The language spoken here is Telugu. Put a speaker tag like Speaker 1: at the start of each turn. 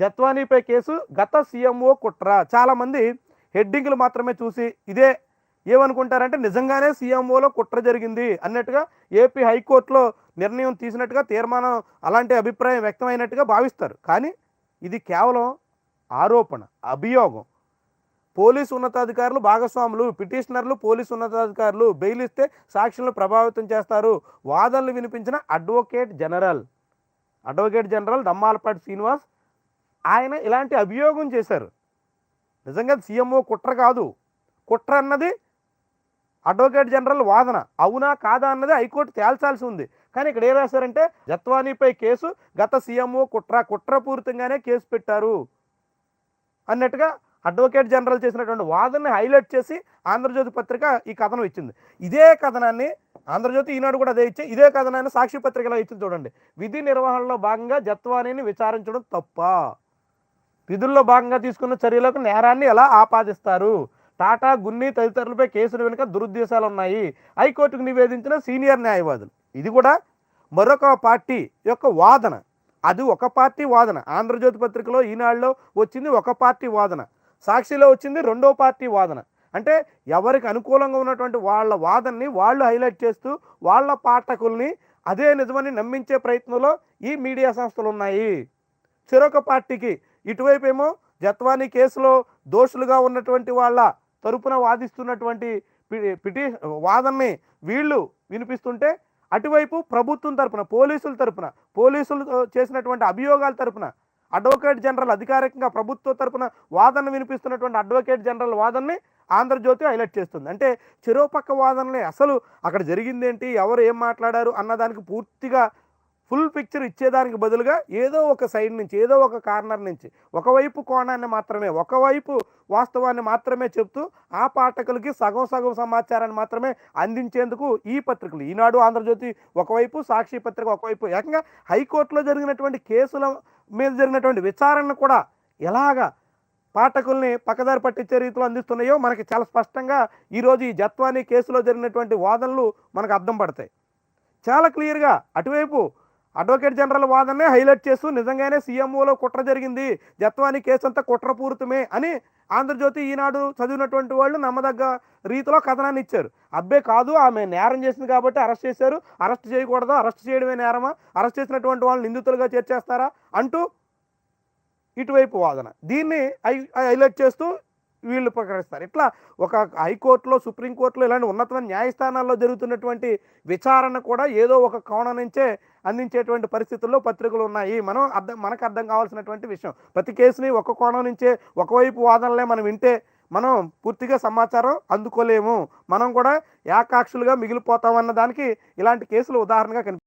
Speaker 1: జత్వానీపై కేసు గత సీఎంఓ కుట్ర. చాలామంది హెడ్డింగ్లు మాత్రమే చూసి ఇదే ఏమనుకుంటారంటే నిజంగానే సీఎంఓలో కుట్ర జరిగింది అన్నట్టుగా ఏపీ హైకోర్టులో నిర్ణయం తీసినట్టుగా తీర్మానం అలాంటి అభిప్రాయం వ్యక్తమైనట్టుగా భావిస్తారు. కానీ ఇది కేవలం ఆరోపణ అభియోగం. పోలీసు ఉన్నతాధికారులు భాగస్వాములు పిటిషనర్లు పోలీసు ఉన్నతాధికారులు బెయిల్ ఇస్తే సాక్షులను ప్రభావితం చేస్తారు. వాదనలు వినిపించిన advocate general advocate general Dammalapati Srinivas ఆయన ఇలాంటి అభియోగం చేశారు. నిజంగా సీఎంఓ కుట్ర కాదు. కుట్ర అన్నది అడ్వకేట్ జనరల్ వాదన. అవునా కాదా అన్నది హైకోర్టు తేల్చాల్సి ఉంది. కానీ ఇక్కడ ఏం రాశారంటే జత్వానీపై కేసు గత సీఎంఓ కుట్ర కుట్రపూరితంగానే కేసు పెట్టారు. అన్నట్టుగా అడ్వకేట్ జనరల్ చేసినటువంటి వాదనని హైలైట్ చేసి ఆంధ్రజ్యోతి పత్రిక ఈ కథనం ఇచ్చింది. ఇదే కథనాన్ని ఆంధ్రజ్యోతి ఈనాడు కూడా అదే ఇచ్చే ఇదే కథనాన్ని సాక్షి పత్రికలో ఇచ్చింది చూడండి. విధి నిర్వహణలో భాగంగా జత్వానీని విచారించడం తప్ప. విధుల్లో భాగంగా తీసుకున్న చర్యలకు నేరాన్ని ఎలా ఆపాదిస్తారు? టాటా గున్ని తదితరులపై కేసులు వెనుక దురుద్దేశాలు ఉన్నాయి హైకోర్టుకు నివేదించిన సీనియర్ న్యాయవాదులు. ఇది కూడా మరొక పార్టీ యొక్క వాదన. అది ఒక పార్టీ వాదన. ఆంధ్రజ్యోతి పత్రికలో ఈనాడులో వచ్చింది ఒక పార్టీ వాదన. సాక్షిలో వచ్చింది రెండో పార్టీ వాదన. అంటే ఎవరికి అనుకూలంగా ఉన్నటువంటి వాళ్ళ వాదనని వాళ్ళు హైలైట్ చేస్తూ వాళ్ళ పాఠకుల్ని అదే నిజమని నమ్మించే ప్రయత్నంలో ఈ మీడియా సంస్థలు ఉన్నాయి చెరొక పార్టీకి ఇటువైపు ఏమో జత్వానీ కేసులో దోషులుగా ఉన్నటువంటి వాళ్ళ తరపున వాదిస్తున్నటువంటి పి- పిటి వాదనని వీళ్ళు వినిపిస్తుంటే అటువైపు ప్రభుత్వం తరపున పోలీసుల తరపున పోలీసులు చేసినటువంటి అభియోగాల తరపున అడ్వకేట్ జనరల్ అధికారికంగా ప్రభుత్వ తరపున వాదన వినిపిస్తున్నటువంటి అడ్వకేట్ జనరల్ వాదనని ఆంధ్రజ్యోతి హైలైట్ చేస్తుంది. అంటే చెరోపక్క వాదనలే. అసలు అక్కడ జరిగిందేంటి? ఎవరు ఏం మాట్లాడారు? అన్నదానికి పూర్తిగా ఫుల్ పిక్చర్ ఇచ్చేదానికి బదులుగా ఏదో ఒక సైడ్ నుంచి ఏదో ఒక కార్నర్ నుంచి ఒకవైపు కోణాన్ని మాత్రమే ఒకవైపు వాస్తవాన్ని మాత్రమే చెప్తూ ఆ పాఠకులకి సగం సగం సమాచారాన్ని మాత్రమే అందించేందుకు ఈ పత్రికలు ఈనాడు ఆంధ్రజ్యోతి ఒకవైపు సాక్షి పత్రిక ఒకవైపు ఏకంగా హైకోర్టులో జరిగినటువంటి కేసుల మీద జరిగినటువంటి విచారణ కూడా ఎలాగా పాఠకుల్ని పక్కదారి పట్టించే రీతిలో అందిస్తున్నాయో మనకి చాలా స్పష్టంగా ఈరోజు ఈ జత్వానీ కేసులో జరిగినటువంటి వాదనలు మనకు అర్థం పడతాయి. చాలా క్లియర్గా అటువైపు అడ్వకేట్ జనరల్ వాదననే హైలైట్ చేస్తూ నిజంగానే సీఎంఓలో కుట్ర జరిగింది. జత్వాని కేసు అంతా కుట్రపూరితమే అని ఆంధ్రజ్యోతి ఈనాడు చదివినటువంటి వాళ్ళు నమ్మదగ్గ రీతిలో కథనాన్ని ఇచ్చారు. అబ్బే కాదు ఆమె నేరం చేసింది కాబట్టి అరెస్ట్ చేశారు. అరెస్ట్ చేయకూడదు? అరెస్ట్ చేయడమే నేరమా? అరెస్ట్ చేసినటువంటి వాళ్ళని నిందితులుగా చేర్చేస్తారా? అంటూ ఇటువైపు వాదన. దీన్ని హైలైట్ చేస్తూ వీళ్ళు ప్రకటిస్తారు. ఇట్లా ఒక హైకోర్టులో సుప్రీంకోర్టులో ఇలాంటి ఉన్నతమైన న్యాయస్థానాల్లో జరుగుతున్నటువంటి విచారణ కూడా ఏదో ఒక కోణం నుంచే అందించేటువంటి పరిస్థితుల్లో పత్రికలు ఉన్నాయి. మనం అర్థం మనకు అర్థం కావాల్సినటువంటి విషయం. ప్రతి కేసుని ఒక కోణం నుంచే ఒకవైపు వాదనలే మనం వింటే మనం పూర్తిగా సమాచారం అందుకోలేము. మనం కూడా ఏకాక్షులుగా మిగిలిపోతామన్న దానికి ఇలాంటి కేసులు ఉదాహరణగా కనిపి